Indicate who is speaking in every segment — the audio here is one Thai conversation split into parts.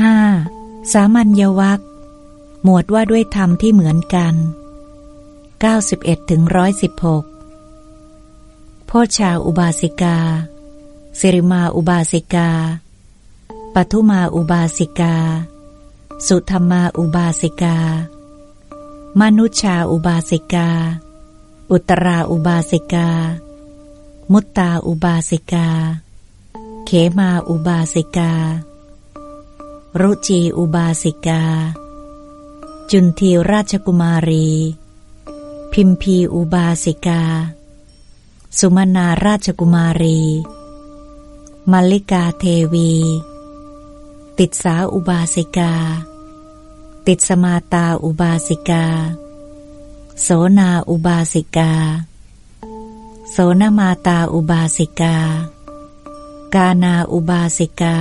Speaker 1: 5. สามัญญวัคหมวดว่าด้วยธรรมที่เหมือนกัน 91ถึง116โพชาอุบาสิกา สิริมาอุบาสิกาปทุมาอุบาสิกา สุธรรมาอุบาสิกา มนุชาอุบาสิกา อุตราอุบาสิกา มุตตาอุบาสิกา เขมาอุบาสิกา รุจีอุบาสิกา จุนทีราชกุมารี พิมพีอุบาสิกา สุมนาราชกุมารี มัลลิกาเทวี ติดสาอุบาสิกา ติดสมาตาอุบาสิกา โสนาอุบาสิกา โสนมาตาอุบาสิกา กานาอุบาสิกา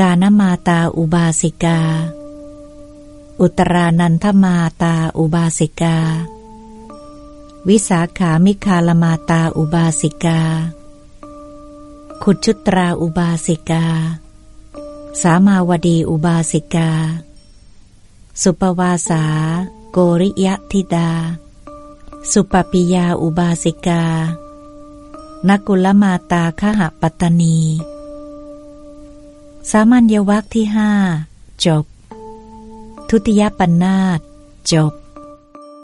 Speaker 1: กานมาตาอุบาสิกา อุตรานันทมาตาอุบาสิกา วิสาขามิคาลมาตาอุบาสิกา ขุชุตราอุบาสิกา สามาวดีอุบาสิกา สุปวาสา โกริยธิดา สุปปิยาอุบาสิกา นกุลมาตาขหปัตตนี สามัญญวัคที่ห้าจบ ทุติยปัญนาตจบ